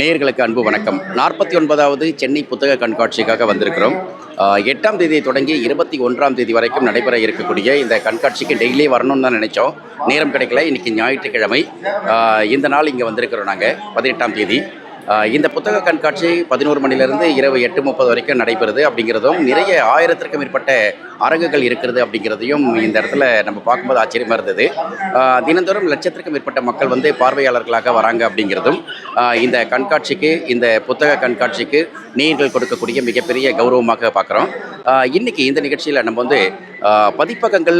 நேயர்களுக்கு அன்பு வணக்கம். நாற்பத்தி ஒன்பதாவது சென்னை புத்தக கண்காட்சிக்காக வந்திருக்கிறோம். எட்டாம் தேதி தொடங்கி இருபத்தி ஒன்றாம் தேதி வரைக்கும் நடைபெற இருக்கக்கூடிய இந்த கண்காட்சிக்கு டெய்லி வரணும்னு தான் நினைச்சோம். நேரம் கிடைக்கல. இன்னைக்கு ஞாயிற்றுக்கிழமை. இந்த நாள் இங்கே வந்திருக்கிறோம் நாங்கள் பதினெட்டாம் தேதி. இந்த புத்தக கண்காட்சி பதினோரு மணிலேருந்து இரவு எட்டு முப்பது வரைக்கும் நடைபெறுது அப்படிங்கிறதும் நிறைய ஆயிரத்திற்கும் மேற்பட்ட அரங்குகள் இருக்கிறது அப்படிங்கிறதையும் இந்த இடத்துல நம்ம பார்க்கும்போது ஆச்சரியமாக இருந்தது. தினந்தோறும் லட்சத்திற்கும் மேற்பட்ட மக்கள் வந்து பார்வையாளர்களாக வராங்க அப்படிங்கிறதும் இந்த கண்காட்சிக்கு இந்த புத்தக கண்காட்சிக்கு நீங்கள் கொடுக்கக்கூடிய மிகப்பெரிய கௌரவமாக பார்க்குறோம். இன்னைக்கு இந்த நிகழ்ச்சியில் நம்ம வந்து பதிப்பகங்கள்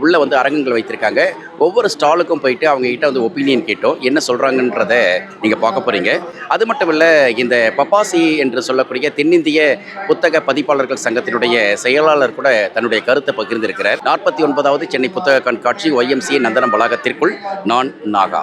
உள்ளே உள்ள வந்து அரங்கங்கள் வைத்திருக்காங்க. ஒவ்வொரு ஸ்டாலுக்கும் போயிட்டு அவங்ககிட்ட வந்து ஒப்பீனியன் கேட்டோம். என்ன சொல்கிறாங்கன்றத நீங்கள் பார்க்க போகிறீங்க அது மட்டும் இல்லை இந்த பப்பாசி என்று சொல்லக்கூடிய தென்னிந்திய புத்தக பதிப்பாளர்கள் சங்கத்தினுடைய செயலாளர் கூட தன்னுடைய கருத்தை பகிர்ந்திருக்கிறார். நாற்பத்தி ஒன்பதாவது சென்னை புத்தக கண்காட்சி ஒய்எம்சி நந்தனம் வளாகத்திற்குள் நான் நாகா.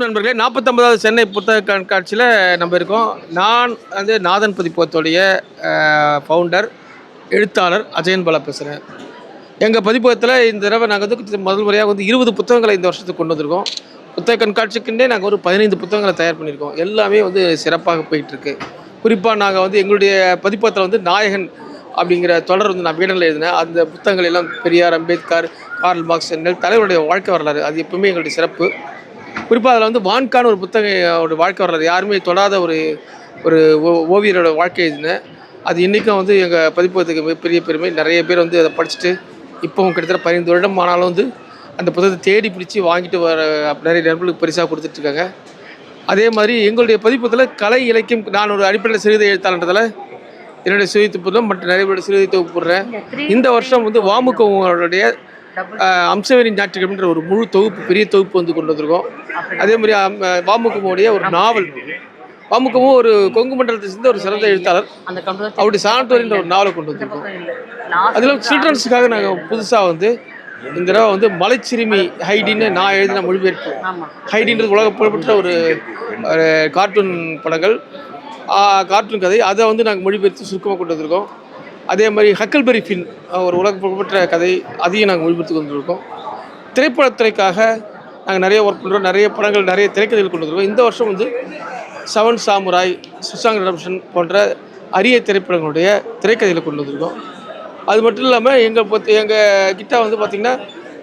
வணக்கம் நண்பர்களே நாற்பத்தொம்பதாவது சென்னை புத்தக கண்காட்சியில் நம்ம இருக்கோம். நான் வந்து நாதன் பதிப்பகத்துடைய ஃபவுண்டர் எழுத்தாளர் அஜயன் பாலா பேசுகிறேன் எங்கள் பதிப்பகத்தில் இந்த தடவை நாங்கள் வந்து முதல் முறையாக வந்து இருபது புத்தகங்களை இந்த வருஷத்துக்கு கொண்டு வந்திருக்கோம். புத்தக கண்காட்சிக்குன்னே நாங்கள் ஒரு பதினைந்து புத்தகங்களை தயார் பண்ணியிருக்கோம். எல்லாமே வந்து சிறப்பாக போயிட்டுருக்கு. குறிப்பாக நாங்கள் வந்து எங்களுடைய பதிப்பகத்தில் வந்து நாயகன் அப்படிங்கிற தொடர் வந்து நான் வீடனில் எழுதினேன். அந்த புத்தகங்கள் எல்லாம் பெரியார் அம்பேத்கர் கார்ல் மார்க்ஸ் என்ற தலைவருடைய வாழ்க்கை வரலாறு அது எப்பவுமே எங்களுடைய சிறப்பு. குறிப்பாக அதில் வந்து வான்கான ஒரு புத்தகம் ஒரு வாழ்க்கை வரலாறு. யாருமே தொடாத ஒரு ஒரு ஓவியரோட வாழ்க்கை எழுதினேன் அது இன்றைக்கும் வந்து எங்கள் பதிப்பகத்துக்கு மிகப்பெரிய பெருமை. நிறைய பேர் வந்து அதை படிச்சுட்டு இப்போவும் கிட்டத்தட்ட பதினைந்து வருடம் ஆனாலும் வந்து அந்த புத்தகத்தை தேடி பிடிச்சி வாங்கிட்டு வர நிறைய நண்பர்களுக்கு பரிசாக கொடுத்துட்ருக்காங்க. அதே மாதிரி எங்களுடைய பதிப்பகத்தில் கலை இலக்கியம் நான் ஒரு அடிப்படையில் சிறுதை எழுத்தாளன்றதால என்னுடைய சிறுதை தொகுப்புல மற்ற நிறைய பேர் சிறுதை தொகுப்பு போடுறேன். இந்த வருஷம் வந்து வாமுகவுடைய அம்சவேரி ஞாயிற்றுக்கிழமைன்ற ஒரு முழு தொகுப்பு பெரிய தொகுப்பு வந்து கொண்டு வந்திருக்கோம். அதே மாதிரி வாமுகமுடைய ஒரு நாவல். வாமுகமும் ஒரு கொங்கு மண்டலத்தை சேர்ந்த ஒரு சிறந்த எழுத்தாளர். அவருடைய சான்றோரின்ற ஒரு நாவலை கொண்டு வந்திருக்கோம். அதில் சில்ட்ரன்ஸுக்காக நாங்கள் புதுசாக வந்து இந்த தடவை வந்து மலைச்சிறுமி ஹைடின்னு நான் எழுதின மொழிபெயர்ப்பு. ஹைடின்றது உலக புகழ்பெற்ற ஒரு கார்ட்டூன் படங்கள். கார்ட்டூன் கதை. அதை வந்து நாங்கள் மொழிபெயர்த்து சுருக்கமாக கொண்டு வந்திருக்கோம். அதே மாதிரி ஹக்கல்பெரி ஃபின் ஒரு உலக புகழ்பெற்ற கதை அதையும் நாங்கள் மொழிபெயர்த்து வந்துருக்கோம் திரைப்படத்துறைக்காக நாங்கள் நிறைய ஒர்க் பண்ணுறோம் நிறைய படங்கள் நிறைய திரைக்கதைகள் கொண்டு வந்துருக்கோம். இந்த வருஷம் வந்து செவன் சாமுராய் சுசாங் ரெடம்ஷன் போன்ற அரிய திரைப்படங்களுடைய திரைக்கதைகளை கொண்டு வந்திருக்கோம். அது மட்டும் இல்லாமல் எங்கள் பொறுத்த எங்கள் கிட்டே வந்து பார்த்திங்கன்னா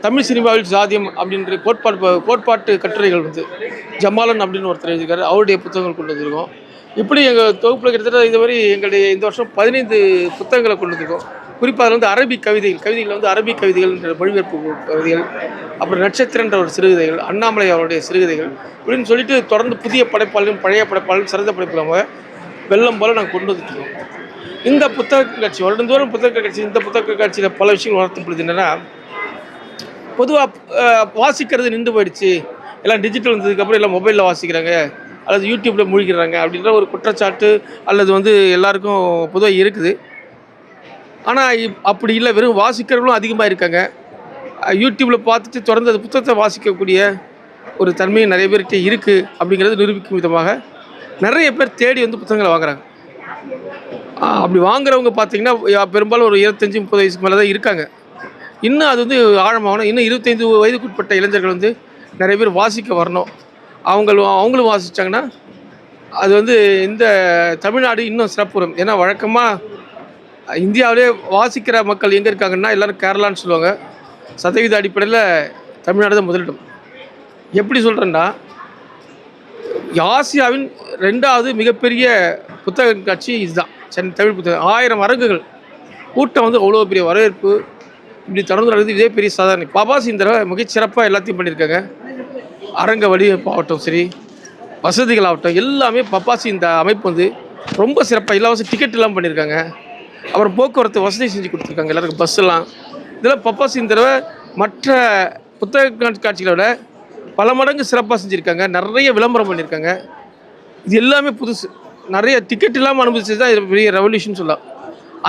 தமிழ் சினிமாவில் சாதியம் அப்படின்ற கோட்பாடு கோட்பாட்டு கட்டுரைகள் வந்து ஜமாலன் அப்படின்னு ஒருத்தர் எழுதியிருக்காரு. அவருடைய புத்தகங்கள் கொண்டு வந்திருக்கோம். இப்படி எங்கள் தொகுப்பில் கிட்டத்தட்ட இந்த மாதிரி எங்களுடைய இந்த வருஷம் பதினைந்து புத்தகங்களை கொண்டு வந்திருக்கோம். குறிப்பாக அதில் வந்து அரபிக் கவிதைகள் கவிதைகள் வந்து அரபிக் கவிதைகள் என்ற மொழிபெயர்ப்பு கவிதைகள் அப்புறம் நட்சத்திரன்ற ஒரு சிறுகதைகள் அண்ணாமலை அவருடைய சிறுகதைகள் இப்படின்னு சொல்லிட்டு தொடர்ந்து புதிய படைப்பாளரும் பழைய படைப்பாளரும் சிறந்த படைப்பாளங்க வெள்ளம் போல் நாங்கள் கொண்டு வந்துட்டுருக்கோம் இந்த புத்தக கட்சி வருடந்தோறும் புத்தக கட்சி இந்த புத்தக காட்சியில் பல விஷயங்கள் வளர்த்தப்படுது என்னென்னா பொதுவாக வாசிக்கிறது நின்று போயிடுச்சு. எல்லாம் டிஜிட்டல் வந்ததுக்கப்புறம் எல்லாம் மொபைலில் வாசிக்கிறாங்க அல்லது யூடியூப்பில் மூழ்கிறாங்க அப்படின்ற ஒரு குற்றச்சாட்டு அல்லது வந்து எல்லாருக்கும் பொதுவாக இருக்குது. ஆனால் அப்படி இல்லை. வெறும் வாசிக்கிறவங்களும் அதிகமாக இருக்காங்க. யூடியூப்பில் பார்த்துட்டு தொடர்ந்து அது புத்தகத்தை வாசிக்கக்கூடிய ஒரு தன்மை நிறைய பேர்கிட்ட இருக்குது அப்படிங்கிறது நிரூபிக்கும் விதமாக நிறைய பேர் தேடி வந்து புத்தகங்களை வாங்குறாங்க. அப்படி வாங்குறவங்க பார்த்தீங்கன்னா பெரும்பாலும் ஒரு இருபத்தஞ்சி முப்பது வயசுக்கு மேலே தான் இருக்காங்க. இன்னும் அது வந்து ஆழமாகணும். இன்னும் இருபத்தைந்து வயதுக்குட்பட்ட இளைஞர்கள் வந்து நிறைய பேர் வாசிக்க வரணும். அவங்களும் அவங்களும் வாசித்தாங்கன்னா அது வந்து இந்த தமிழ்நாடு இன்னும் சிறப்புறும். ஏன்னா வழக்கமாக இந்தியாவிலே வாசிக்கிற மக்கள் எங்கே இருக்காங்கன்னா எல்லோரும் கேரளான்னு சொல்லுவாங்க. சதவீத அடிப்படையில் தமிழ்நாடு தான் முதலிடம். எப்படி சொல்கிறேன்னா ஆசியாவின் ரெண்டாவது மிகப்பெரிய புத்தக கண்காட்சி இதுதான். சென்னை தமிழ் புத்தகம். ஆயிரம் அரங்குகள். கூட்டம் வந்து அவ்வளோ பெரிய வரவேற்பு இப்படி தொடர்ந்து நடக்குது. இதே பெரிய சாதனை பாபாஸ் இந்த தடவை மிகச்சிறப்பாக எல்லாத்தையும் பண்ணியிருக்காங்க. அரங்க வடிவமைப்பாகட்டும் சரி. வசதிகள் ஆகட்டும் எல்லாமே பப்பாசி இந்த அமைப்பு வந்து ரொம்ப சிறப்பாக இலவச டிக்கெட் எல்லாம் பண்ணியிருக்காங்க. அப்புறம் போக்குவரத்து வசதி செஞ்சு கொடுத்துருக்காங்க எல்லாருக்கும் பஸ்ஸெல்லாம் இதெல்லாம் பப்பாசி இந்த தடவை மற்ற புத்தக காட்சிகளோட பல மடங்கு சிறப்பாக செஞ்சுருக்காங்க. நிறைய விளம்பரம் பண்ணியிருக்காங்க. இது எல்லாமே புதுசு. நிறைய டிக்கெட் இல்லாமல் அனுபவிச்சது தான் இது பெரிய ரெவல்யூஷன் சொல்லலாம்.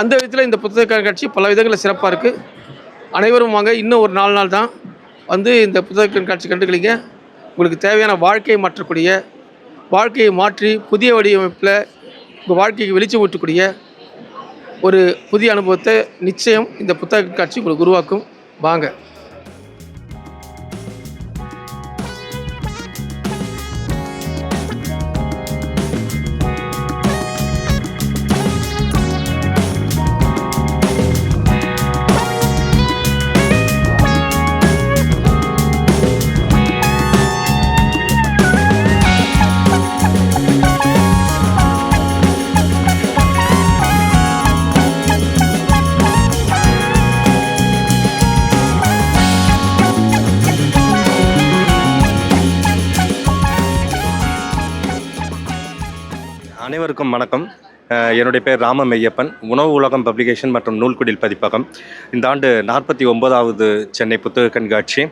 அந்த விதத்தில் இந்த புத்தக கண்காட்சி பல விதங்களில் சிறப்பாக இருக்குது அனைவரும் வாங்க. இன்னும் ஒரு நாலு நாள் தான் வந்து இந்த புத்தக கண்காட்சி கண்டுகளிங்க. உங்களுக்கு தேவையான வாழ்க்கையை மாற்றக்கூடிய வாழ்க்கையை மாற்றி புதிய வடிவமைப்பில் உங்கள் வாழ்க்கைக்கு வெளிச்சம் ஊட்டக்கூடிய ஒரு புதிய அனுபவத்தை நிச்சயம் இந்த புத்தக காட்சி உங்களுக்கு உருவாக்கும். வாங்க. அனைவருக்கும் வணக்கம். என்னுடைய பேர் ராம மெய்யப்பன் உணவு உலகம் பப்ளிகேஷன் மற்றும் நூல்குடில் பதிப்பகம். இந்த ஆண்டு நாற்பத்தி ஒன்பதாவது சென்னை புத்தக கண்காட்சி.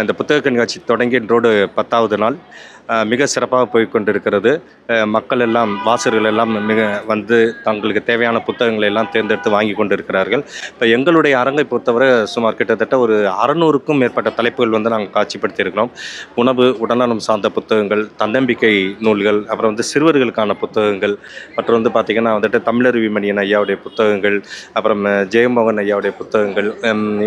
இந்த புத்தக கண்காட்சி தொடங்கி இன்றோடு பத்தாவது நாள். மிக சிறப்பாக போய் கொண்டிருக்கிறது மக்கள் எல்லாம் வாசகர்கள் எல்லாம் மிக வந்து தங்களுக்கு தேவையான புத்தகங்களை எல்லாம் தேர்ந்தெடுத்து வாங்கி கொண்டிருக்கிறார்கள். இப்போ எங்களுடைய அரங்கை பொறுத்தவரை சுமார் கிட்டத்தட்ட ஒரு அறநூறுக்கும் மேற்பட்ட தலைப்புகள் வந்து நாங்கள் காட்சிப்படுத்தியிருக்கிறோம். உணவு உடல்நலம் சார்ந்த புத்தகங்கள் தன்னம்பிக்கை நூல்கள் அப்புறம் வந்து சிறுவர்களுக்கான புத்தகங்கள் மற்றும் வந்து பார்த்திங்கன்னா வந்துட்டு தமிழருவி மணியன் ஐயாவுடைய புத்தகங்கள் அப்புறம் ஜெயமோகன் ஐயாவுடைய புத்தகங்கள்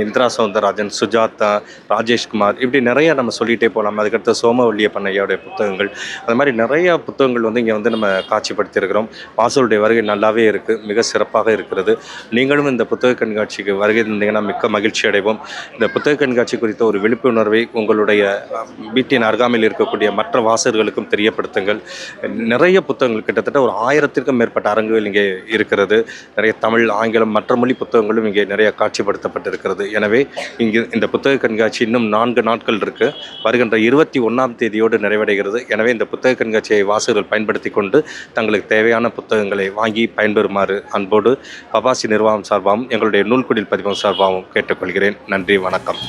இந்திரா சௌந்தரராஜன் சுஜாதா ராஜேஷ்குமார் இப்படி நிறைய நம்ம சொல்லிகிட்டே போகலாம் அதுக்கடுத்து சோமவல்லியப்பன் ஐயாவுடைய புத்தகங்கள். அது மாதிரி நிறைய புத்தகங்கள் வந்து இங்கே வந்து நம்ம காட்சிப்படுத்தியிருக்கிறோம். வாசலுடைய வருகை நல்லாவே இருக்குது மிக சிறப்பாக இருக்கிறது. நீங்களும் இந்த புத்தக கண்காட்சிக்கு வருகை இருந்தீங்கன்னா மிக்க மகிழ்ச்சி அடைவோம். இந்த புத்தக கண்காட்சி குறித்த ஒரு விழிப்புணர்வை உங்களுடைய வீட்டின் அருகாமையில் இருக்கக்கூடிய மற்ற வாசகர்களுக்கும் தெரியப்படுத்துங்கள். நிறைய புத்தகங்கள் கிட்டத்தட்ட ஒரு ஆயிரத்திற்கும் மேற்பட்ட அரங்குகள் இங்கே இருக்கிறது. நிறைய தமிழ் ஆங்கிலம் மற்ற மொழி புத்தகங்களும் இங்கே நிறைய காட்சிப்படுத்தப்பட்டிருக்கிறது. எனவே இங்கு இந்த புத்தக கண்காட்சி இன்னும் நான்கு நாட்கள் இருக்குது வருகின்ற இருபத்தி ஒன்றாம் தேதியோடு நிறைவடைகிறது. எனவே இந்த புத்தக கண்காட்சியை வாசகர்கள் பயன்படுத்தி கொண்டு தங்களுக்கு தேவையான புத்தகங்களை வாங்கி பயன்பெறுமாறு அன்போடு பபாசி நிர்வாகம் சார்பாகவும் எங்களுடைய நூல்குடில் பதிவம் சார்பாகவும் கேட்டுக்கொள்கிறேன். நன்றி வணக்கம்.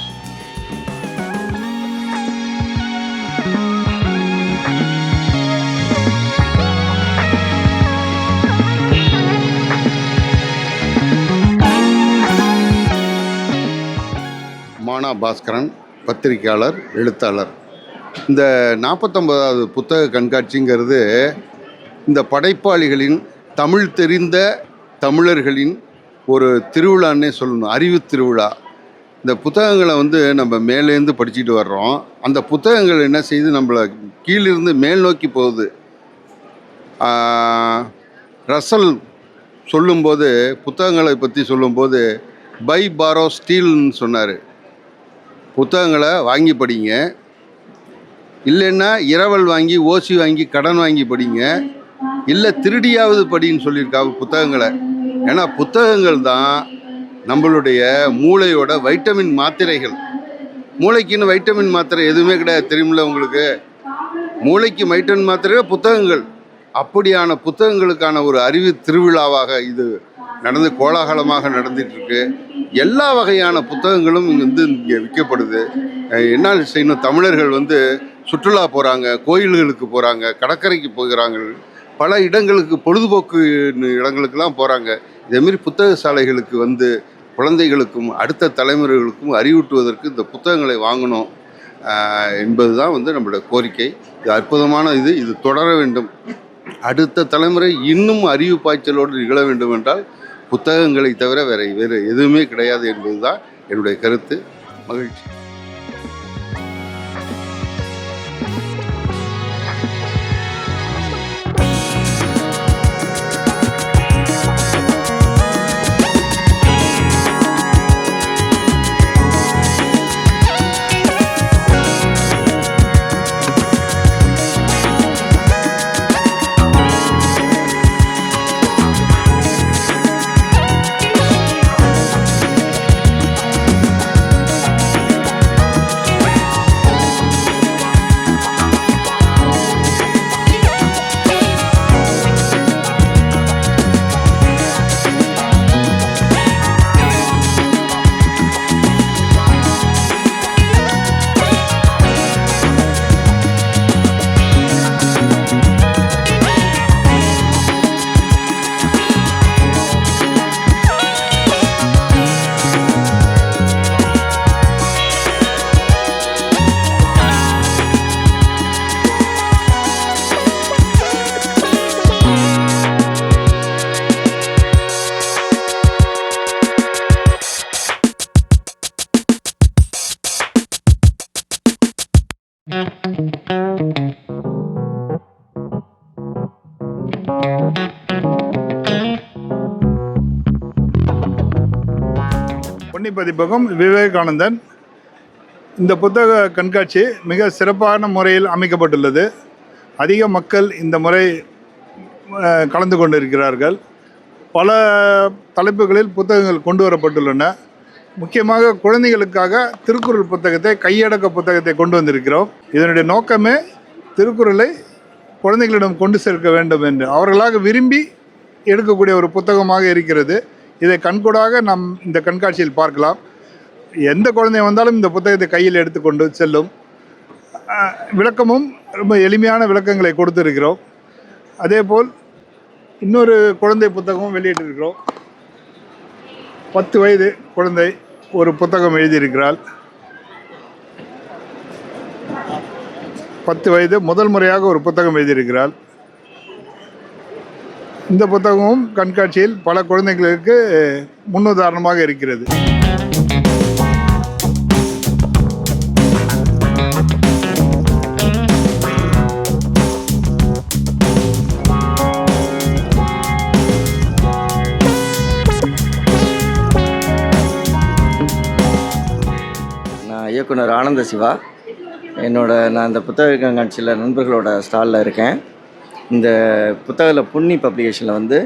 மானா பாஸ்கரன் பத்திரிகையாளர் எழுத்தாளர். இந்த நாற்பத்தொம்பதாவது புத்தக கண்காட்சிங்கிறது இந்த படைப்பாளிகளின் தமிழ் தெரிந்த தமிழர்களின் ஒரு திருவிழான்னே சொல்லணும் அறிவு திருவிழா. இந்த புத்தகங்களை வந்து நம்ம மேலேருந்து படிச்சுட்டு வர்றோம். அந்த புத்தகங்கள் என்ன செய்து நம்மளை கீழிருந்து மேல் நோக்கி போகுது. ரசல் சொல்லும்போது புத்தகங்களை பற்றி சொல்லும்போது பை பாரோ ஸ்டீல்னு சொன்னார். புத்தகங்களை வாங்கி படிங்க. இல்லைன்னா இரவல் வாங்கி ஓசி வாங்கி கடன் வாங்கி படிங்க. இல்லை திருடியாவது படின்னு சொல்லியிருக்காங்க புத்தகங்களை. ஏன்னா புத்தகங்கள் தான் நம்மளுடைய மூளையோட வைட்டமின் மாத்திரைகள். மூளைக்குன்னு வைட்டமின் மாத்திரை எதுவுமே கிடையாது தெரியுமில்ல உங்களுக்கு? மூளைக்கு வைட்டமின் மாத்திரை புத்தகங்கள்? அப்படியான புத்தகங்களுக்கான ஒரு அறிவு திருவிழாவாக இது நடந்து கோலாகலமாக நடந்துகிட்ருக்கு எல்லா வகையான புத்தகங்களும் இங்கே வந்து இங்கே விற்கப்படுது. என்ன செய்யணும் தமிழர்கள் வந்து சுற்றுலா போகிறாங்க கோயில்களுக்கு போகிறாங்க கடற்கரைக்கு போகிறாங்க பல இடங்களுக்கு பொழுதுபோக்கு இடங்களுக்கெல்லாம் போகிறாங்க இதேமாரி புத்தக சாலைகளுக்கு வந்து குழந்தைகளுக்கும் அடுத்த தலைமுறைகளுக்கும் அறிவூட்டுவதற்கு இந்த புத்தகங்களை வாங்கணும் என்பது தான் வந்து நம்மளோட கோரிக்கை. இது அற்புதமான இது இது தொடர வேண்டும். அடுத்த தலைமுறை இன்னும் அறிவு பாய்ச்சலோடு நிகழ வேண்டும் என்றால் புத்தகங்களை தவிர வேறு வேறு எதுவுமே கிடையாது என்பது தான் என்னுடைய கருத்து. மகிழ்ச்சி. பதிப்பகம் விவேகானந்தன். இந்த புத்தக கண்காட்சி மிக சிறப்பான முறையில் அமைக்கப்பட்டுள்ளது. அதிக மக்கள் இந்த முறை கலந்து கொண்டிருக்கிறார்கள். பல தலைப்புகளில் புத்தகங்கள் கொண்டு வரப்பட்டுள்ளன. முக்கியமாக குழந்தைகளுக்காக திருக்குறள் புத்தகத்தை கையடக்க புத்தகத்தை கொண்டு வந்திருக்கிறோம். இதனுடைய நோக்கமே திருக்குறளை குழந்தைகளிடம் கொண்டு சேர்க்க வேண்டும் என்று. அவர்களாக விரும்பி எடுக்கக்கூடிய ஒரு புத்தகமாக இருக்கிறது. இதை கண்கூடாக நாம் இந்த கண்காட்சியில் பார்க்கலாம். எந்த குழந்தை வந்தாலும் இந்த புத்தகத்தை கையில் எடுத்துக்கொண்டு செல்லும். விளக்கமும் ரொம்ப எளிமையான விளக்கங்களை கொடுத்திருக்கிறோம். அதேபோல் இன்னொரு குழந்தை புத்தகமும் வெளியிட்டிருக்கிறோம். பத்து வயது குழந்தை ஒரு புத்தகம் எழுதியிருக்கிறாள். பத்து வயது முதல் முறையாக ஒரு புத்தகம் எழுதியிருக்கிறாள். இந்த புத்தகமும் கண்காட்சியில் பல குழந்தைகளுக்கு முன்னுதாரணமாக இருக்கிறது. நான் இயக்குனர் ஆனந்த சிவா. என்னோட நான் இந்த புத்தக கண்காட்சியில் நண்பர்களோட ஸ்டாலில் இருக்கேன். இந்த புத்தகத்தில் புன்னி பப்ளிகேஷனில் வந்து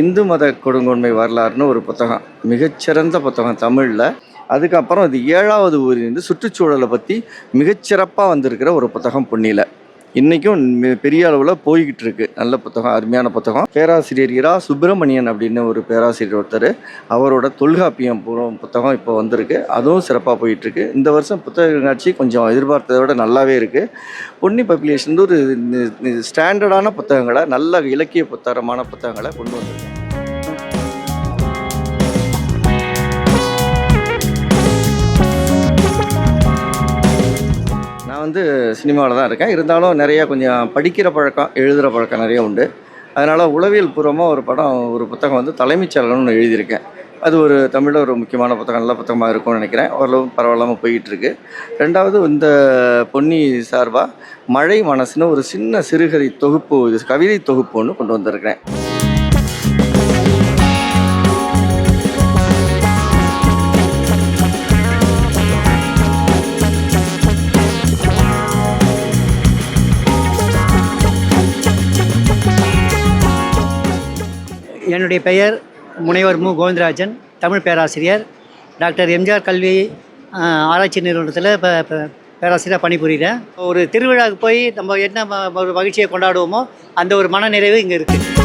இந்து மத கொடுங்கோன்மை வரலாறுன்னு ஒரு புத்தகம். மிகச்சிறந்த புத்தகம் தமிழில். அதுக்கப்புறம் இது ஏழாவது ஊரிலிருந்து சுற்றுச்சூழலை பற்றி மிகச்சிறப்பாக வந்திருக்கிற ஒரு புத்தகம் புன்னியில் இன்றைக்கும் பெரிய அளவில் போய்கிட்டு இருக்கு நல்ல புத்தகம் அருமையான புத்தகம். பேராசிரியர் இரா சுப்பிரமணியன் அப்படின்னு ஒரு பேராசிரியர் ஒருத்தர். அவரோட தொல்காப்பியம் புத்தகம் இப்போ வந்திருக்கு. அதுவும் சிறப்பாக போயிட்டுருக்கு. இந்த வருஷம் புத்தக கண்காட்சி கொஞ்சம் எதிர்பார்த்ததை விட நல்லாவே இருக்குது பொன்னி பப்ளிகேஷன் ஒரு ஸ்டாண்டர்டான புத்தகங்களை நல்ல இலக்கிய புத்தகமான புத்தகங்களை கொண்டு வந்திருக்கோம் வந்து சினிமாவில் தான் இருக்கேன். இருந்தாலும் நிறைய கொஞ்சம் படிக்கிற பழக்கம் எழுதுகிற பழக்கம் நிறைய உண்டு. அதனால் உளவியல் பூர்வமாக ஒரு படம் ஒரு புத்தகம் வந்து தலைமைச் செயலர்னு ஒன்று எழுதியிருக்கேன். அது ஒரு தமிழில் ஒரு முக்கியமான புத்தகம் நல்ல புத்தகமாக இருக்கும்னு நினைக்கிறேன். ஓரளவு பரவாயில்லாமல் போயிட்டுருக்கு. ரெண்டாவது இந்த பொன்னி சார்பாக மழை மனசுன்னு ஒரு சின்ன சிறுகதை தொகுப்பு இது கவிதை தொகுப்பு ஒன்று கொண்டு வந்திருக்கிறேன். என்னுடைய பெயர் முனைவர் மு. கோவிந்தராஜன் தமிழ் பேராசிரியர். டாக்டர் எம்ஜிஆர் கல்வி ஆராய்ச்சி நிறுவனத்தில் இப்போ பேராசிரியராக பணிபுரிகிறேன் ஒரு திருவிழாவுக்கு போய் நம்ம என்ன ம- ஒரு மகிழ்ச்சியை கொண்டாடுவோமோ அந்த ஒரு மனநிறைவு இங்கே இருக்குது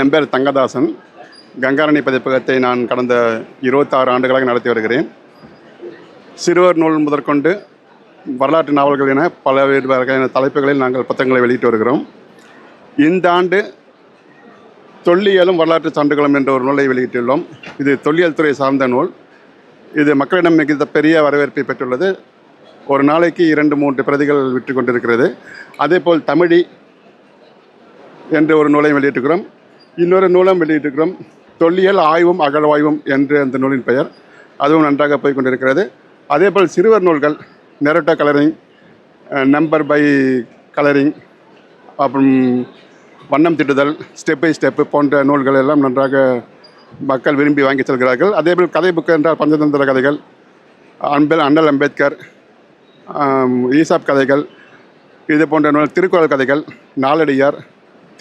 என் பேர் தங்கதாசன். கங்காரணி பதிப்பகத்தை நான் கடந்த இருபத்தாறு ஆண்டுகளாக நடத்தி வருகிறேன். சிறுவர் நூல் முதற்கொண்டு வரலாற்று நாவல்கள் என பல வகையான தலைப்புகளில் நாங்கள் புத்தகங்களை வெளியிட்டு வருகிறோம். இந்த ஆண்டு தொல்லியலும் வரலாற்று சான்றுகளும் என்ற ஒரு நூலை வெளியிட்டுள்ளோம். இது தொல்லியல் துறை சார்ந்த நூல். இது மக்களிடம் மிகுந்த பெரிய வரவேற்பை பெற்றுள்ளது. ஒரு நாளைக்கு இரண்டு மூன்று பிரதிகள் விற்று கொண்டிருக்கிறது. அதேபோல் தமிழி என்ற ஒரு நூலை வெளியிட்டுக்கிறோம் இன்னொரு நூலம் வெளியிட்டிருக்கிறோம். தொல்லியல் ஆய்வும் அகழ்வாய்வும் என்று அந்த நூலின் பெயர். அதுவும் நன்றாக போய் கொண்டிருக்கிறது. அதேபோல் சிறுவர் நூல்கள் Naruto coloring number by coloring அப்புறம் வண்ணம் திட்டுதல் ஸ்டெப் பை ஸ்டெப்பு போன்ற நூல்கள் எல்லாம் நன்றாக மக்கள் விரும்பி வாங்கி செல்கிறார்கள். அதேபோல் கதை புக்கு என்றால் பஞ்சதந்திர கதைகள் அன்பல் அண்ணல் அம்பேத்கர் ஈசாப் கதைகள் இது போன்ற நூல் திருக்குறள் கதைகள் நாலடியார்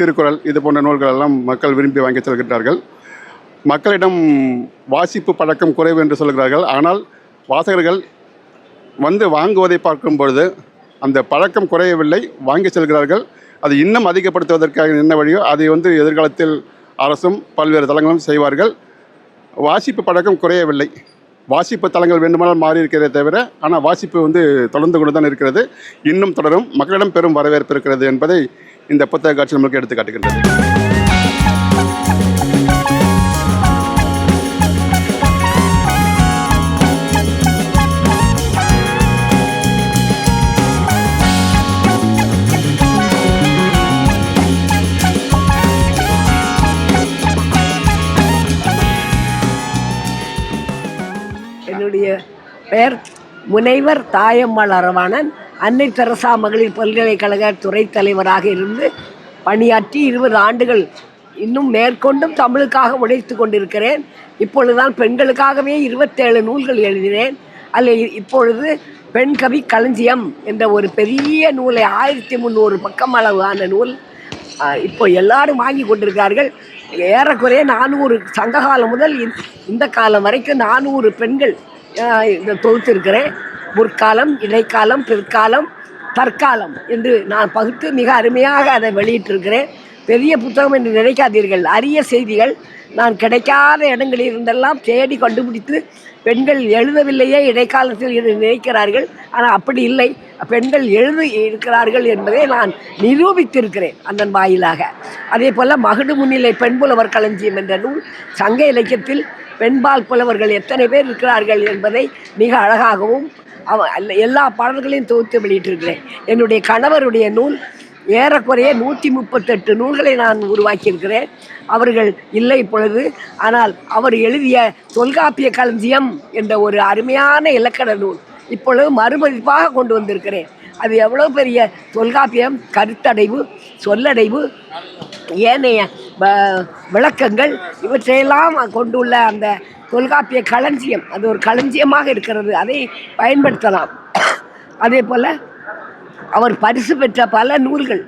திருக்குறள் இது போன்ற நூல்கள் எல்லாம் மக்கள் விரும்பி வாங்கி செல்கின்றார்கள். மக்களிடம் வாசிப்பு பழக்கம் குறைவு என்று சொல்கிறார்கள். ஆனால் வாசகர்கள் வந்து வாங்குவதை பார்க்கும் பொழுது அந்த பழக்கம் குறையவில்லை வாங்கி செல்கிறார்கள். அது இன்னும் அதிகப்படுத்துவதற்காக என்ன வழியோ அதை வந்து எதிர்காலத்தில் அரசும் பல்வேறு தளங்களும் செய்வார்கள். வாசிப்பு பழக்கம் குறையவில்லை. வாசிப்பு தலங்கள் வேண்டுமானால் மாறி இருக்கிறதே தவிர ஆனால் வாசிப்பு வந்து தொடர்ந்து கொண்டு தான் இருக்கிறது. இன்னும் தொடரும். மக்களிடம் பெரும் வரவேற்பு இருக்கிறது என்பதை இந்த புத்தக காட்சி நமக்கு எடுத்து காட்டுகின்றது. என்னுடைய பெயர் முனைவர் தாயம்மாள் அரவாணன். அன்னை தெரசா மகளிர் பல்கலைக்கழக துறை தலைவராக இருந்து பணியாற்றி இருபது ஆண்டுகள் இன்னும் மேற்கொண்டும் தமிழுக்காக உழைத்து கொண்டிருக்கிறேன். இப்பொழுதுதான் பெண்களுக்காகவே இருபத்தேழு நூல்கள் எழுதினேன். அதில் இப்பொழுது பெண் கவி களஞ்சியம் என்ற ஒரு பெரிய நூலை ஆயிரத்தி முந்நூறு பக்கம் அளவான நூல் இப்போ எல்லாரும் வாங்கி கொண்டிருக்கிறார்கள். ஏறக்குறைய நானூறு சங்ககாலம் முதல் இந்த- இந்த காலம் வரைக்கும் நானூறு பெண்கள் இதை தொகுத்திருக்கிறேன். முற்காலம் இடைக்காலம் பிற்காலம் தற்காலம் என்று நான் பகுத்து மிக அருமையாக அதை வெளியிட்டிருக்கிறேன். பெரிய புத்தகம் என்று நினைக்காதீர்கள். அரிய செய்திகள் நான் கிடைக்காத இடங்களில் இருந்தெல்லாம் தேடி கண்டுபிடித்து பெண்கள் எழுதவில்லையே இடைக்காலத்தில் என்று நினைக்கிறார்கள். ஆனால் அப்படி இல்லை. பெண்கள் எழுதி இருக்கிறார்கள் என்பதை நான் நிரூபித்திருக்கிறேன் அதன் வாயிலாக. அதே போல் மகுடு முன்னிலை பெண் புலவர் களஞ்சியம் என்ற நூல் சங்க இலக்கியத்தில் பெண்பால் புலவர்கள் எத்தனை பேர் இருக்கிறார்கள் என்பதை மிக அழகாகவும் அவன் எல்லா பாடல்களையும் தொகுத்து வெளியிட்டிருக்கிறேன். என்னுடைய கணவருடைய நூல் ஏறக்குறைய நூற்றி முப்பத்தெட்டு நூல்களை நான் உருவாக்கியிருக்கிறேன். அவர்கள் இல்லை இப்பொழுது ஆனால் அவர் எழுதிய தொல்காப்பிய களஞ்சியம் என்ற ஒரு அருமையான இலக்கண நூல் இப்பொழுது மறுமதிப்பாக கொண்டு வந்திருக்கிறேன். அது எவ்வளோ பெரிய தொல்காப்பியம் கருத்தடைவு சொல்லடைவு ஏனைய வ- விளக்கங்கள் இவற்றையெல்லாம் கொண்டுள்ள அந்த தொல்காப்பிய களஞ்சியம். அது ஒரு களஞ்சியமாக இருக்கிறது. அதை பயன்படுத்தலாம். அதே போல் அவர் பரிசு பெற்ற பல நூல்கள்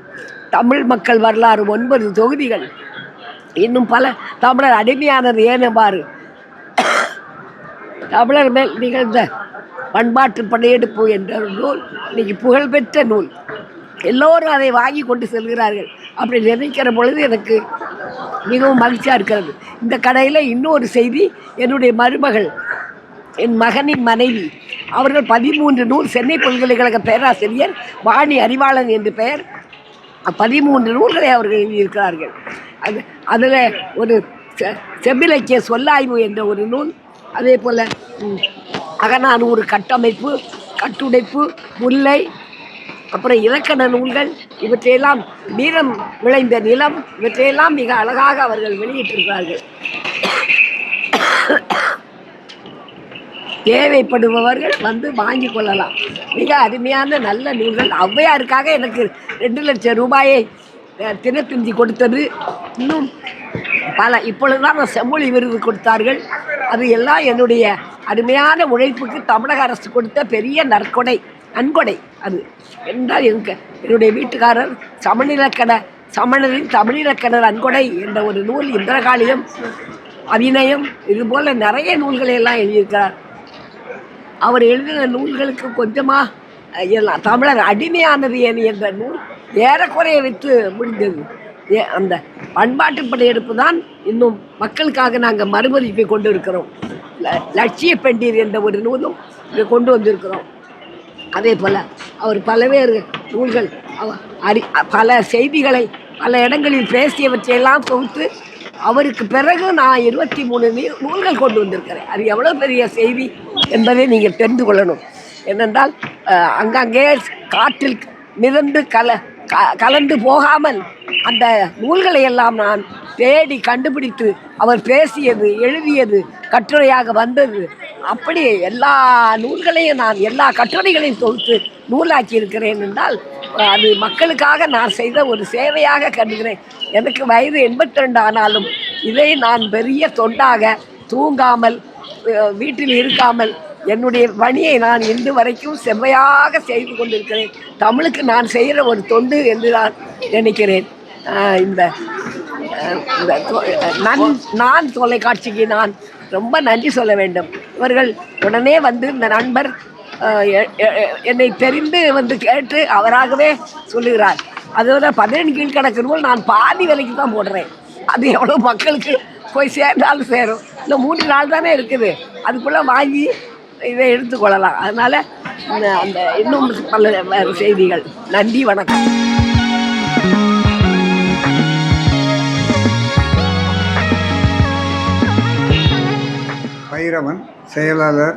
தமிழ் மக்கள் வரலாறு ஒன்பது தொகுதிகள். இன்னும் பல தமிழர் அடிமையானது ஏனபாறு தமிழர் மேல் நிகழ்ந்த பண்பாட்டு படையெடுப்பு என்ற ஒரு நூல் இன்னைக்கு புகழ்பெற்ற நூல். எல்லோரும் அதை வாங்கி கொண்டு செல்கிறார்கள். அப்படி நினைக்கிற பொழுது எனக்கு மிகவும் மகிழ்ச்சியாக இருக்கிறது. இந்த கடையில் இன்னொரு செய்தி என்னுடைய மருமகள் என் மகனின் மனைவி அவர்கள் பதிமூன்று நூல் சென்னை பல்கலைக்கழக பேராசிரியர் வாணி அறிவாளன் என்று பெயர். பதிமூன்று நூல்களை அவர்கள் எழுதியிருக்கிறார்கள். அது அதில் ஒரு செ- செவ்விலக்கிய சொல்லாய்வு என்ற ஒரு நூல் அதே போல் அகநானூறு கட்டமைப்பு கட்டுடைப்பு முல்லை அப்புறம் இலக்கண நூல்கள் இவற்றையெல்லாம் வீரம் விளைந்த நிலம் இவற்றையெல்லாம் மிக அழகாக அவர்கள் வெளியிட்டிருக்கிறார்கள். தேவைப்படுபவர்கள் வந்து வாங்கி கொள்ளலாம். மிக அருமையான நல்ல நூல்கள். ஔவையாருக்காக எனக்கு ரெண்டு லட்சம் ரூபாயை அஹ், தினத்தந்தி கொடுத்தது. இன்னும் பல இப்பொழுதுதான் நான் செம்மொழி விருது கொடுத்தார்கள். அது எல்லாம் என்னுடைய அருமையான உழைப்புக்கு தமிழக அரசு கொடுத்த பெரிய நற்கொடை. நன்கொடை அது. என்றால் எங்க? என்னுடைய வீட்டுக்காரர் சமநிலக்கண சமணரின் தமிழிலக்கண நன்கொடை என்ற ஒரு நூல் இந்திரகாளியம் அபிநயம் இது போல நிறைய நூல்களை எல்லாம் எழுதியிருக்கிறார். அவர் எழுதின நூல்களுக்கு கொஞ்சமாக எல்லாம் தமிழர் அடிமையானது ஏன் என்ற நூல் ஏறக்குறைய விற்று முடிந்தது. ஏ அந்த பண்பாட்டு படையெடுப்பு தான் இன்னும் மக்களுக்காக நாங்கள் மறுமதிப்பை கொண்டு இருக்கிறோம் ல- லட்சிய பெண்டீர் என்ற ஒரு நூலும் இங்கே கொண்டு வந்திருக்கிறோம். அதே போல் அவர் பலவேறு நூல்கள் அவ- அறி பல செய்திகளை பல இடங்களில் பேசியவற்றையெல்லாம் தொகுத்து அவருக்கு பிறகு நான் இருபத்தி மூணு நூல்கள் கொண்டு வந்திருக்கிறேன். அது எவ்வளோ பெரிய செய்தி என்பதை நீங்கள் தெரிந்து கொள்ளணும். ஏனென்றால் அங்கங்கே காற்றில் மிதந்து கல க- கலந்து போகாமல் அந்த நூல்களை எல்லாம் நான் தேடி கண்டுபிடித்து அவர் பேசியது எழுதியது கட்டுரையாக வந்தது. அப்படி எல்லா நூல்களையும் நான் எல்லா கட்டுரைகளையும் தொகுத்து நூலாக்கி இருக்கிறேன் என்றால் அது மக்களுக்காக நான் செய்த ஒரு சேவையாக கருதுகிறேன். எனக்கு வயது எண்பத்தி ரெண்டு ஆனாலும் இதை நான் பெரிய தொண்டாக தூங்காமல் வீட்டில் இருக்காமல் என்னுடைய பணியை நான் இன்று வரைக்கும் செம்மையாக செய்து கொண்டிருக்கிறேன். தமிழுக்கு நான் செய்கிற ஒரு தொண்டு என்று நான் நினைக்கிறேன். இந்த இந்த நான் நான் தொலைக்காட்சிக்கு நான் ரொம்ப நன்றி சொல்ல வேண்டும். இவர்கள் உடனே வந்து இந்த நண்பர் எ- என்னை தெரிந்து வந்து கேட்டு அவராகவே சொல்லுகிறார். அதோட பதினெண்டு கீழ்கணக்கு நூல் நான் பாதி விலைக்கு தான் போடுறேன். அது எவ்வளோ மக்களுக்கு போய் சேர்ந்தாலும் சேரும். இன்னும் மூன்று நாள் தானே இருக்குது. அதுக்குள்ளே வாங்கி இதை எடுத்துக்கொள்ளலாம். அதனால் அந்த இன்னும் பல வேறு செய்திகள். நன்றி வணக்கம். பைரவன் செயலாளர்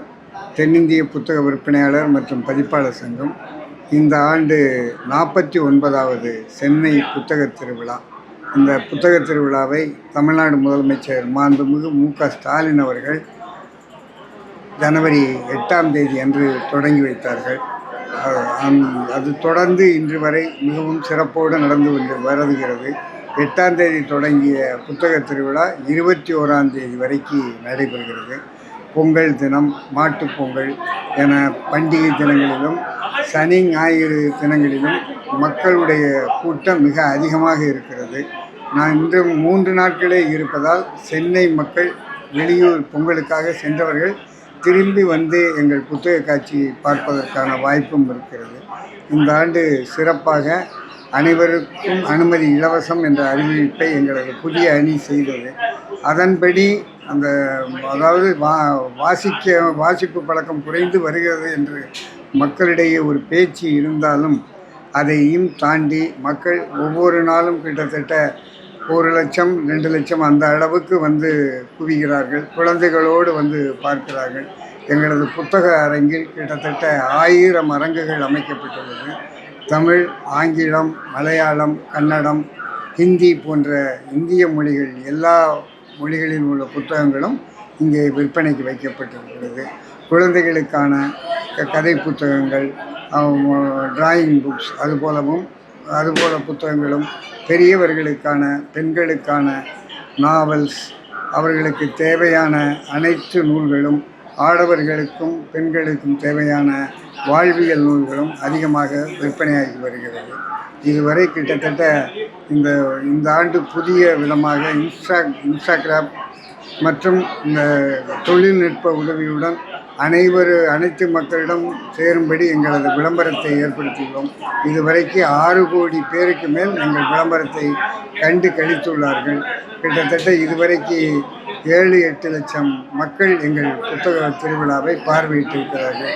தென்னிந்திய புத்தக விற்பனையாளர் மற்றும் பதிப்பாளர் சங்கம் இந்த ஆண்டு நாற்பத்தி ஒன்பதாவது சென்னை புத்தக திருவிழா. இந்த புத்தக திருவிழாவை தமிழ்நாடு முதலமைச்சர் மாண்புமிகு மு க ஸ்டாலின் அவர்கள் ஜனவரி எட்டாம் தேதி அன்று தொடங்கி வைத்தார்கள். அது தொடர்ந்து இன்று வரை மிகவும் சிறப்போடு நடந்து கொண்டு வருகிறது. எட்டாம் தேதி தொடங்கிய புத்தக திருவிழா இருபத்தி ஓராம் தேதி வரைக்கும் நடைபெறுகிறது. பொங்கல் தினம் மாட்டுப்பொங்கல் என பண்டிகை தினங்களிலும் சனி ஞாயிறு தினங்களிலும் மக்களுடைய கூட்டம் மிக அதிகமாக இருக்கிறது. நான் இன்று மூன்று நாட்களே இருப்பதால் சென்னை மக்கள் வெளியூர் பொங்கலுக்காக சென்றவர்கள் திரும்பி வந்து எங்கள் புத்தக காட்சி பார்ப்பதற்கான வாய்ப்பும் இருக்கிறது. இந்த ஆண்டு சிறப்பாக அனைவருக்கும் அனுமதி இலவசம் என்ற அறிவிப்பை எங்களது புதிய அணி செய்தது. அதன்படி அந்த அதாவது வா வாசிக்க வாசிப்பு பழக்கம் குறைந்து வருகிறது என்று மக்களிடையே ஒரு பேச்சு இருந்தாலும் அதையும் தாண்டி மக்கள் ஒவ்வொரு நாளும் கிட்டத்தட்ட ஒரு லட்சம் ரெண்டு லட்சம் அந்த அளவுக்கு வந்து குவிகிறார்கள். குழந்தைகளோடு வந்து பார்க்கிறார்கள். எங்களது புத்தக அரங்கில் கிட்டத்தட்ட ஆயிரம் அரங்குகள் அமைக்கப்பட்டுள்ளது. தமிழ் ஆங்கிலம் மலையாளம் கன்னடம் ஹிந்தி போன்ற இந்திய மொழிகள் எல்லா மொழிகளில் உள்ள புத்தகங்களும் இங்கே விற்பனைக்கு வைக்கப்பட்டிருக்கிறது. குழந்தைகளுக்கான கதை புத்தகங்கள் டிராயிங் புக்ஸ் அதுபோலவும் அதுபோல புத்தகங்களும் பெரியவர்களுக்கான பெண்களுக்கான நாவல்ஸ் அவர்களுக்கு தேவையான அனைத்து நூல்களும் ஆடவர்களுக்கும் பெண்களுக்கும் தேவையான வாழ்வியல் நூல்களும் அதிகமாக விற்பனையாகி வருகிறது. இதுவரை கிட்டத்தட்ட இந்த இந்த ஆண்டு புதிய விதமாக இன்ஸ்டா இன்ஸ்டாகிராம் மற்றும் இந்த தொழில்நுட்ப உதவியுடன் அனைவர் அனைத்து மக்களிடம் சேரும்படி எங்களது விளம்பரத்தை ஏற்படுத்தியுள்ளோம். இதுவரைக்கு ஆறு கோடி பேருக்கு மேல் எங்கள் விளம்பரத்தை கண்டு கழித்துள்ளார்கள். கிட்டத்தட்ட இதுவரைக்கு ஏழு எட்டு லட்சம் மக்கள் எங்கள் புத்தக திருவிழாவை பார்வையிட்டிருக்கிறார்கள்.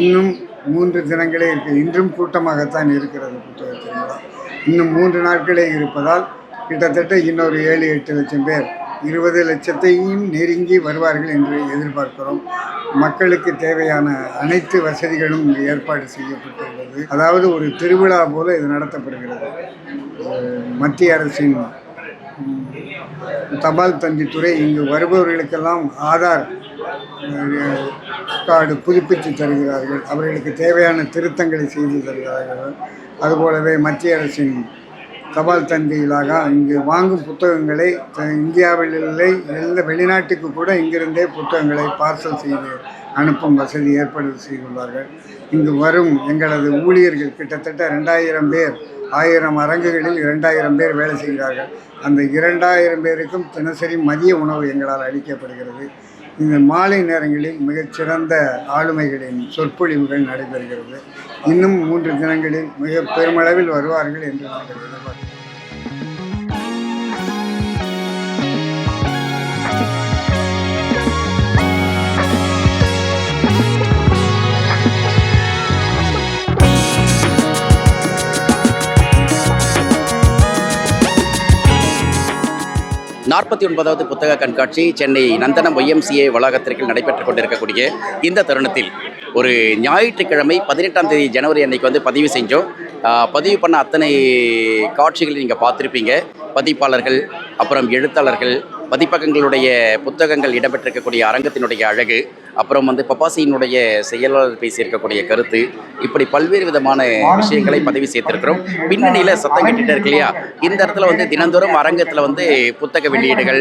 இன்னும் மூன்று தினங்களே இருக்கு. இன்றும் கூட்டமாகத்தான் இருக்கிறது புத்தக திருவிழா. இன்னும் மூன்று நாட்களே இருப்பதால் கிட்டத்தட்ட இன்னொரு ஏழு எட்டு லட்சம் பேர் இருபது லட்சத்தையும் நெருங்கி வருவார்கள் என்று எதிர்பார்க்கிறோம். மக்களுக்கு தேவையான அனைத்து வசதிகளும் ஏற்பாடு செய்யப்பட்டுள்ளது அதாவது ஒரு திருவிழா போல இது நடத்தப்படுகிறது. மத்திய அரசின் தபால் தந்தித்துறை இங்கு வருபவர்களுக்கெல்லாம் ஆதார் கார்டு புதுப்பித்து தருகிறார்கள். அவர்களுக்கு தேவையான திருத்தங்களை செய்து தருகிறார்கள். அதுபோலவே மத்திய அரசின் தபால் தந்திகளாக இங்கு வாங்கும் புத்தகங்களை த- இந்தியாவில் இல்லை எந்த வெளிநாட்டுக்கு கூட இங்கிருந்தே புத்தகங்களை பார்சல் செய்து அனுப்பும் வசதி ஏற்பாடு செய்துள்ளார்கள். இங்கு வரும் எங்களது ஊழியர்கள் கிட்டத்தட்ட ரெண்டாயிரம் பேர் ஆயிரம் அரங்குகளில் இரண்டாயிரம் பேர் வேலை செய்கிறார்கள். அந்த இரண்டாயிரம் பேருக்கும் தினசரி மதிய உணவு எங்களால் அளிக்கப்படுகிறது. இந்த மாலை நேரங்களில் மிகச்சிறந்த ஆளுமைகளின் சொற்பொழிவுகள் நடைபெறுகிறது. இன்னும் மூன்று தினங்களில் மிக பெருமளவில் வருவார்கள் என்று நாங்கள் எதிர்பார்க்கிறோம். நாற்பத்தி ஒன்பதாவது புத்தக கண்காட்சி சென்னை நந்தனம் ஒய்எம்சிஏ வளாகத்திற்கு நடைபெற்றுக் கொண்டிருக்கக்கூடிய இந்த தருணத்தில் ஒரு ஞாயிற்றுக்கிழமை பதினெட்டாம் தேதி ஜனவரி அன்னைக்கு வந்து பதிவு செஞ்சோம். பதிவு பண்ண அத்தனை காட்சிகளை நீங்கள் பார்த்துருப்பீங்க. பதிப்பாளர்கள் அப்புறம் எழுத்தாளர்கள் பதிப்பகங்களுடைய புத்தகங்கள் இடம்பெற்றிருக்கக்கூடிய அரங்கத்தினுடைய அழகு அப்புறம் வந்து பப்பாசியினுடைய செயலாளர் பேசியிருக்கக்கூடிய கருத்து இப்படி பல்வேறு விதமான விஷயங்களை பதிவு செய்திருக்கிறோம். பின்னணியில் சத்தம் கேட்டுட்டு இருக்கு இல்லையா? இந்த இடத்துல வந்து தினந்தோறும் அரங்கத்தில் வந்து புத்தக வெளியீடுகள்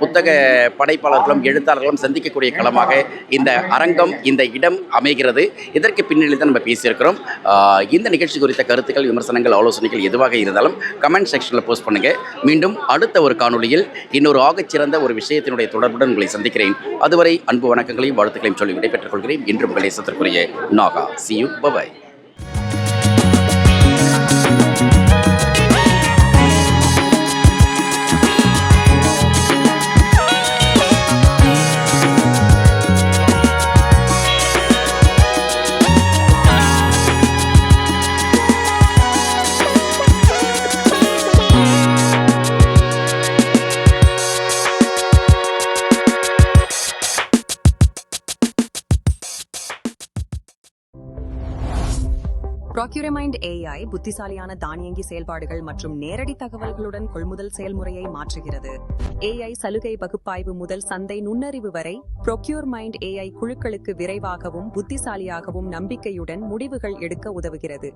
புத்தக படைப்பாளர்களும் எழுத்தாளர்களும் சந்திக்கக்கூடிய களமாக இந்த அரங்கம் இந்த இடம் அமைகிறது. இதற்கு பின்னணியில் தான் நம்ம பேசியிருக்கிறோம். இந்த நிகழ்ச்சி குறித்த கருத்துக்கள் விமர்சனங்கள் ஆலோசனைகள் எதுவாக இருந்தாலும் கமெண்ட் செக்ஷனில் போஸ்ட் பண்ணுங்கள் மீண்டும் அடுத்த ஒரு காணொலியில் இன்னொரு ஆகச்சிறந்த ஒரு விஷயத்தினுடைய தொடர்புடன் உங்களை சந்திக்கிறேன். அதுவரை அன்பு வணக்கங்களையும் வாழ்த்துக்களையும் சொல்லி விடைபெற்றுக் கொள்கிறேன். இன்றும் உங்கள் சத்திற்குரிய Naga. See you bye bye procurement AI புத்திசாலியான தானியங்கி செயல்பாடுகள் மற்றும் நேரடி தகவல்களுடன் கொள்முதல் செயல்முறையை மாற்றுகிறது. ஏஐ சலுகை பகுப்பாய்வு முதல் சந்தை நுண்ணறிவு வரை ப்ரொக்யூர்மைண்ட் ஏஐ குழுக்களுக்கு விரைவாகவும் புத்திசாலியாகவும் நம்பிக்கையுடன் முடிவுகள் எடுக்க உதவுகிறது.